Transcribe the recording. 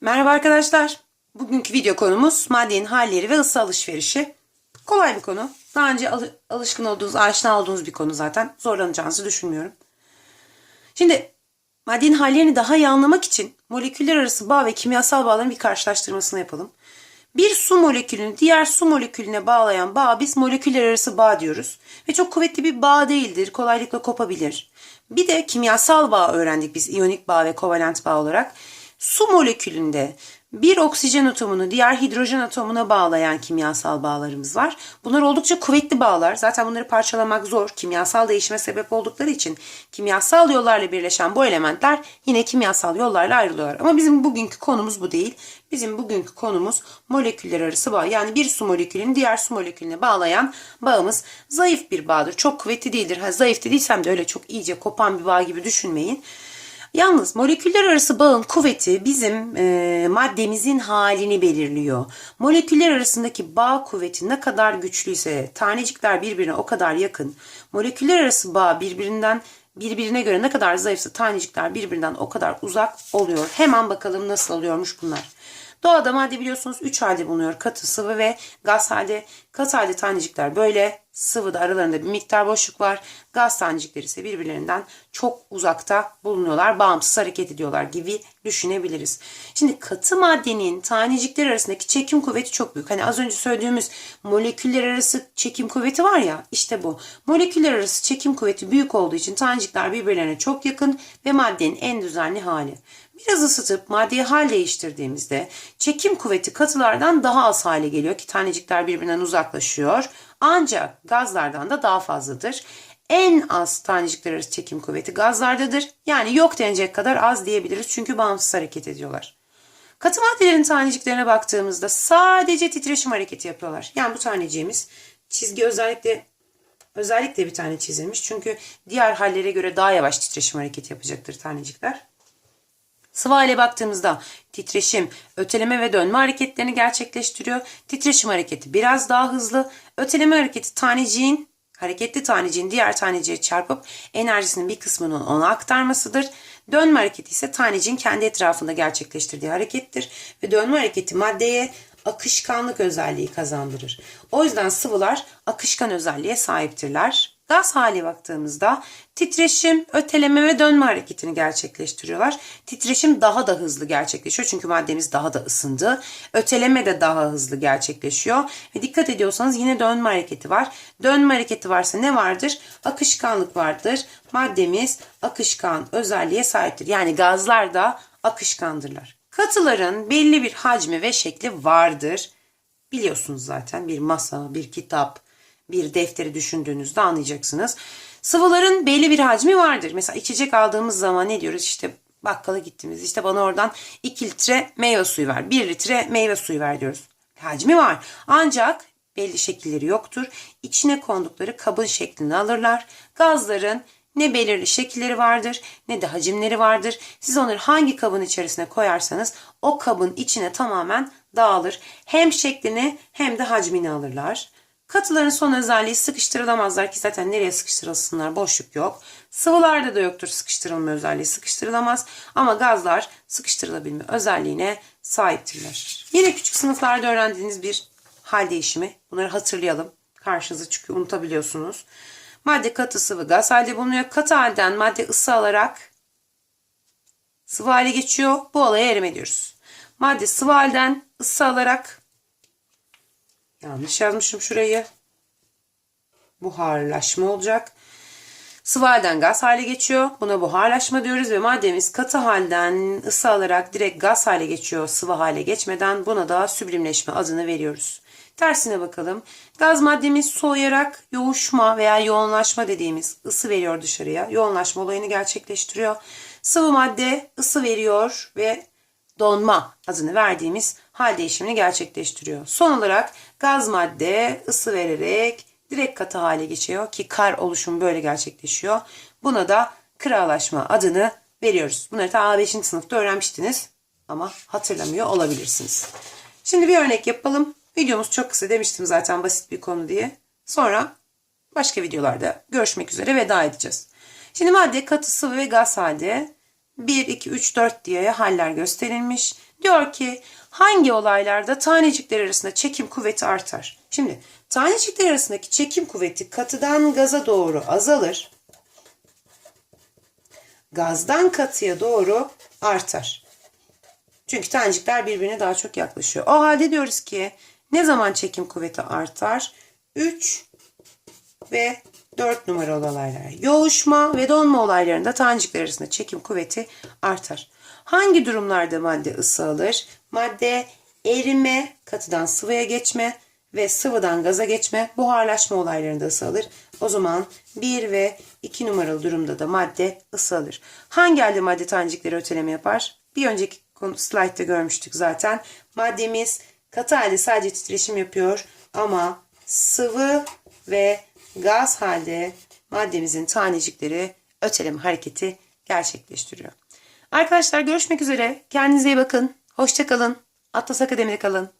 Merhaba arkadaşlar. Bugünkü video konumuz maddenin halleri ve ısı alışverişi. Kolay bir konu. Daha önce alı- alışkın olduğunuz, aşina olduğunuz bir konu zaten. Zorlanacağınızı düşünmüyorum. Şimdi maddenin hallerini daha iyi anlamak için moleküller arası bağ ve kimyasal bağların bir karşılaştırmasını yapalım. Bir su molekülünü diğer su molekülüne bağlayan bağ biz moleküller arası bağ diyoruz. Ve çok kuvvetli bir bağ değildir. Kolaylıkla kopabilir. Bir de kimyasal bağ öğrendik biz iyonik bağ ve kovalent bağ olarak. Su molekülünde bir oksijen atomunu diğer hidrojen atomuna bağlayan kimyasal bağlarımız var. Bunlar oldukça kuvvetli bağlar. Zaten bunları parçalamak zor. Kimyasal değişime sebep oldukları için kimyasal yollarla birleşen bu elementler yine kimyasal yollarla ayrılıyorlar. Ama bizim bugünkü konumuz bu değil. Bizim bugünkü konumuz moleküller arası bağ. Yani bir su molekülünü diğer su molekülüne bağlayan bağımız zayıf bir bağdır. Çok kuvvetli değildir. Ha, zayıf dediysem de öyle çok iyice kopan bir bağ gibi düşünmeyin. Yalnız moleküller arası bağın kuvveti bizim e, maddemizin halini belirliyor. Moleküller arasındaki bağ kuvveti ne kadar güçlüyse, tanecikler birbirine o kadar yakın. Moleküller arası bağ birbirinden birbirine göre ne kadar zayıfsa tanecikler birbirinden o kadar uzak oluyor. Hemen bakalım nasıl oluyormuş bunlar. Doğada madde biliyorsunuz 3 halde bulunuyor. Katı, sıvı ve gaz halde. Katı halde tanecikler böyle. Sıvıda aralarında bir miktar boşluk var. Gaz tanecikleri ise birbirlerinden çok uzakta bulunuyorlar. Bağımsız hareket ediyorlar gibi düşünebiliriz. Şimdi katı maddenin tanecikler arasındaki çekim kuvveti çok büyük. Hani az önce söylediğimiz moleküller arası çekim kuvveti var ya işte bu. Moleküller arası çekim kuvveti büyük olduğu için tanecikler birbirlerine çok yakın ve maddenin en düzenli hali. Biraz ısıtıp maddeye hal değiştirdiğimizde çekim kuvveti katılardan daha az hale geliyor ki tanecikler birbirinden uzaklaşıyor. Ancak gazlardan da daha fazladır. En az tanecikler arası çekim kuvveti gazlardadır. Yani yok denecek kadar az diyebiliriz çünkü bağımsız hareket ediyorlar. Katı maddelerin taneciklerine baktığımızda sadece titreşim hareketi yapıyorlar. Yani bu taneciğimiz çizgi özellikle özellikle bir tane çizilmiş. Çünkü diğer hallere göre daha yavaş titreşim hareketi yapacaktır tanecikler. Sıvı hale baktığımızda titreşim, öteleme ve dönme hareketlerini gerçekleştiriyor. Titreşim hareketi biraz daha hızlı. Öteleme hareketi taneciğin, hareketli taneciğin diğer taneciğe çarpıp enerjisinin bir kısmını ona aktarmasıdır. Dönme hareketi ise taneciğin kendi etrafında gerçekleştirdiği harekettir. Ve dönme hareketi maddeye akışkanlık özelliği kazandırır. O yüzden sıvılar akışkan özelliğe sahiptirler. Gaz hali baktığımızda titreşim, öteleme ve dönme hareketini gerçekleştiriyorlar. Titreşim daha da hızlı gerçekleşiyor çünkü maddemiz daha da ısındı. Öteleme de daha hızlı gerçekleşiyor. Ve dikkat ediyorsanız yine dönme hareketi var. Dönme hareketi varsa ne vardır? Akışkanlık vardır. Maddemiz akışkan özelliğe sahiptir. Yani gazlar da akışkandırlar. Katıların belli bir hacmi ve şekli vardır. Biliyorsunuz zaten bir masa, bir kitap, bir defteri düşündüğünüzde anlayacaksınız. Sıvıların belli bir hacmi vardır. Mesela içecek aldığımız zaman ne diyoruz? İşte bakkala gittiniz. İşte bana oradan 2 litre meyve suyu ver. 1 litre meyve suyu ver diyoruz. Hacmi var. Ancak belli şekilleri yoktur. İçine kondukları kabın şeklini alırlar. Gazların ne belirli şekilleri vardır ne de hacimleri vardır. Siz onları hangi kabın içerisine koyarsanız o kabın içine tamamen dağılır. Hem şeklini hem de hacmini alırlar. Katıların son özelliği sıkıştırılamazlar ki zaten nereye sıkıştırılsınlar boşluk yok. Sıvılarda da yoktur sıkıştırılma özelliği sıkıştırılamaz ama gazlar sıkıştırılabilme özelliğine sahiptirler. Yine küçük sınıflarda öğrendiğiniz bir hal değişimi. Bunları hatırlayalım. Karşınıza çünkü unutabiliyorsunuz. Madde katı sıvı gaz halde bulunuyor. Katı halden madde ısı alarak sıvı hale geçiyor. Bu olaya erime diyoruz. Madde sıvı halden ısı alarak Yanlış yazmışım şurayı. Buharlaşma olacak. Sıvı halden gaz hale geçiyor. Buna buharlaşma diyoruz ve maddemiz katı halden ısı alarak direkt gaz hale geçiyor sıvı hale geçmeden. Buna da süblimleşme adını veriyoruz. Tersine bakalım. Gaz maddemiz soğuyarak yoğuşma veya yoğunlaşma dediğimiz ısı veriyor dışarıya. Yoğunlaşma olayını gerçekleştiriyor. Sıvı madde ısı veriyor ve donma adını verdiğimiz hal değişimini gerçekleştiriyor. Son olarak gaz madde ısı vererek direkt katı hale geçiyor ki kar oluşumu böyle gerçekleşiyor. Buna da kıralaşma adını veriyoruz. Bunları ta 5. sınıfta öğrenmiştiniz ama hatırlamıyor olabilirsiniz. Şimdi bir örnek yapalım. Videomuz çok kısa demiştim zaten basit bir konu diye. Sonra başka videolarda görüşmek üzere veda edeceğiz. Şimdi madde katı sıvı ve gaz halde 1, 2, 3, 4 diye haller gösterilmiş. Diyor ki hangi olaylarda tanecikler arasında çekim kuvveti artar? Şimdi tanecikler arasındaki çekim kuvveti katıdan gaza doğru azalır. Gazdan katıya doğru artar. Çünkü tanecikler birbirine daha çok yaklaşıyor. O halde diyoruz ki ne zaman çekim kuvveti artar? 3 ve 4 numaralı olaylar. Yoğuşma ve donma olaylarında tanecikler arasında çekim kuvveti artar. Hangi durumlarda madde ısı alır? Madde erime, katıdan sıvıya geçme ve sıvıdan gaza geçme, buharlaşma olaylarında ısı alır. O zaman 1 ve 2 numaralı durumda da madde ısı alır. Hangi halde madde tanecikleri öteleme yapar? Bir önceki slaytta görmüştük zaten. Maddemiz katı halde sadece titreşim yapıyor ama sıvı ve gaz halde maddemizin tanecikleri öteleme hareketi gerçekleştiriyor. Arkadaşlar görüşmek üzere. Kendinize iyi bakın. Hoşça kalın. Atlas Akademi'de kalın.